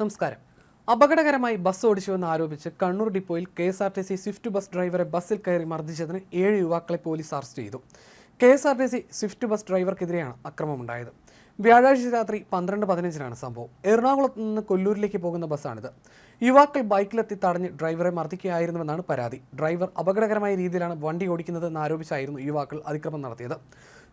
നമസ്കാരം. അപകടകരമായി ബസ് ഓടിച്ചുവെന്ന് ആരോപിച്ച് കണ്ണൂർ ഡിപ്പോയിൽ K S R T C swift bus ഡ്രൈവറെ ബസ്സിൽ കയറി മർദ്ദിച്ചതിന് ഏഴ് യുവാക്കളെ പോലീസ് അറസ്റ്റ് ചെയ്തു. K S R T C swift bus ഡ്രൈവർക്കെതിരെയാണ് അക്രമമുണ്ടായത്. വ്യാഴാഴ്ച രാത്രി പന്ത്രണ്ട് പതിനഞ്ചിനാണ് സംഭവം. എറണാകുളത്ത് നിന്ന് കൊല്ലൂരിലേക്ക് പോകുന്ന ബസ്സാണിത്. യുവാക്കൾ ബൈക്കിലെത്തി തടഞ്ഞ് ഡ്രൈവറെ മർദ്ദിക്കുകയായിരുന്നുവെന്നാണ് പരാതി. ഡ്രൈവർ അപകടകരമായ രീതിയിലാണ് വണ്ടി ഓടിക്കുന്നതെന്ന് ആരോപിച്ചായിരുന്നു യുവാക്കൾ അതിക്രമം നടത്തിയത്.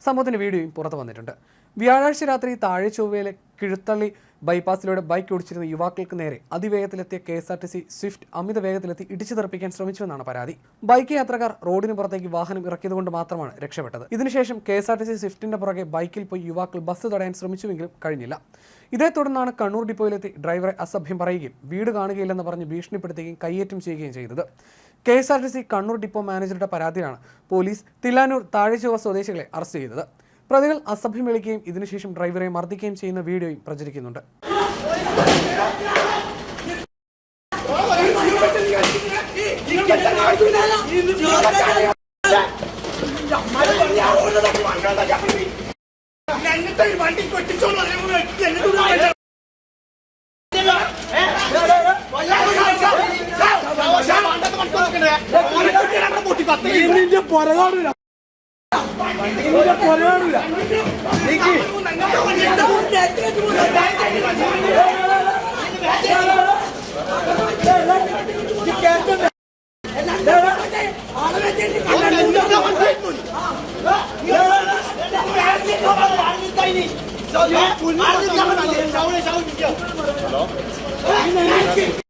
സംഭവത്തിന്റെ വീഡിയോയും പുറത്തു വന്നിട്ടുണ്ട്. വ്യാഴാഴ്ച രാത്രി താഴെ ചൊവ്വയിലെ കിഴുത്തള്ളി ബൈപ്പാസിലൂടെ ബൈക്ക് ഓടിച്ചിരുന്ന യുവാക്കൾക്ക് നേരെ അതിവേഗത്തിലെത്തിയ K S R T C swift അമിത വേഗത്തിലെത്തി ഇടിച്ചു തെറിപ്പിക്കാൻ ശ്രമിച്ചുവെന്നാണ് പരാതി. ബൈക്ക് യാത്രക്കാർ റോഡിന് പുറത്തേക്ക് വാഹനം ഇറക്കിയതുകൊണ്ട് മാത്രമാണ് രക്ഷപ്പെട്ടത്. ഇതിനുശേഷം K S R T C സ്വിഫ്റ്റിന്റെ പുറകെ ബൈക്കിൽ പോയി യുവാക്കൾ ബസ് തടയാൻ ശ്രമിച്ചുവെങ്കിലും കഴിഞ്ഞില്ല. ഇതേ തുടർന്നാണ് കണ്ണൂർ ഡിപ്പോയിലെത്തി ഡ്രൈവറെ അസഭ്യം പറയുകയും വീട് കാണുകയില്ലെന്ന് പറഞ്ഞ് ഭീഷണിപ്പെടുത്തുകയും കയ്യേറ്റം ചെയ്യുകയും ചെയ്തത്. K S R T C Kannur depot മാനേജറുടെ പരാതിയിലാണ് പോലീസ് തില്ലാനൂർ താഴെച്ചുവ സ്വദേശികളെ അറസ്റ്റ് ചെയ്തത്. പ്രതികൾ അസഭ്യം വിളിക്കുകയും ഇതിനുശേഷം ഡ്രൈവറെ മർദ്ദിക്കുകയും ചെയ്യുന്ന വീഡിയോയും പ്രചരിക്കുന്നുണ്ട്. എന്നിട്ട് ഈ നിന്റെ കൊട്ടിച്ചോണ്ട് എന്നിട്ട്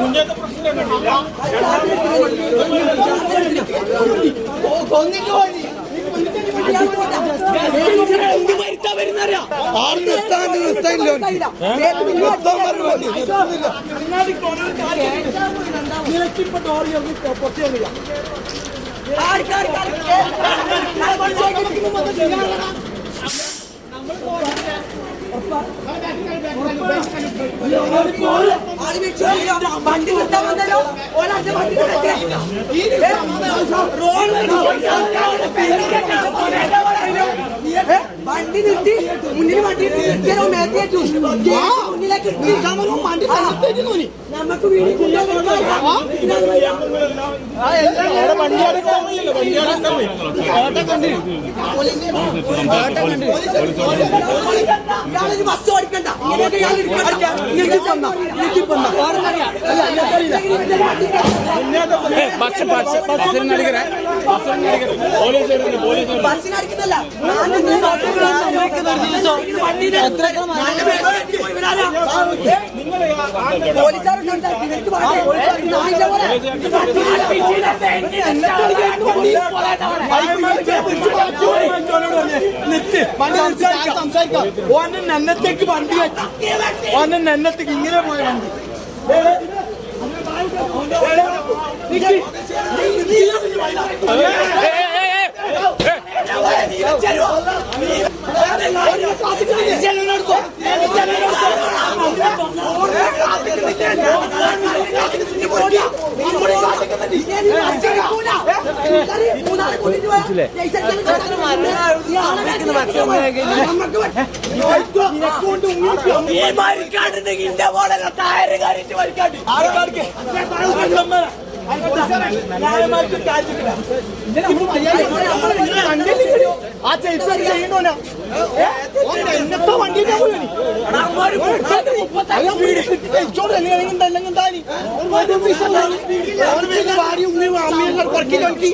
നിന്റെ പൊരകാടൂല നിന്റെ പൊരകാടൂല വണ്ടി വന്നല്ലോ വണ്ടി വണ്ടി നിർത്തി മുന്നിൽ വണ്ടി മുന്നിലേക്ക് നോനി നമുക്ക് ഇയാളൊരു ബസ് ഓടിക്കണ്ട ഇങ്ങനെയൊക്കെ സംസാരിക്കും ഇവർക്ക് പാടേ നായിന്റെ പോലെ നിർത്ത് സംസാരിക്കാം. സംസാരിക്കാം ഓനെ നന്നത്തേക്ക് വണ്ടി വെച്ചു. ഓനെ നന്നത്തേക്ക് ഇങ്ങനെ പോയ വണ്ടി. Yeah. ഈ മരിക്കാട്ടുണ്ടെങ്കിൽ ഇന്റെ പോലെ ടയർ കാണിച്ച് മരിക്കാട്ട് ആരെ കാണിക്കേ? ആ ചെയ്തോ ചെയ്യണോനാ എന്നത്തോ വണ്ടി വാടി ഉമ്മ അമ്മയെ പറക്കി കളിക്കി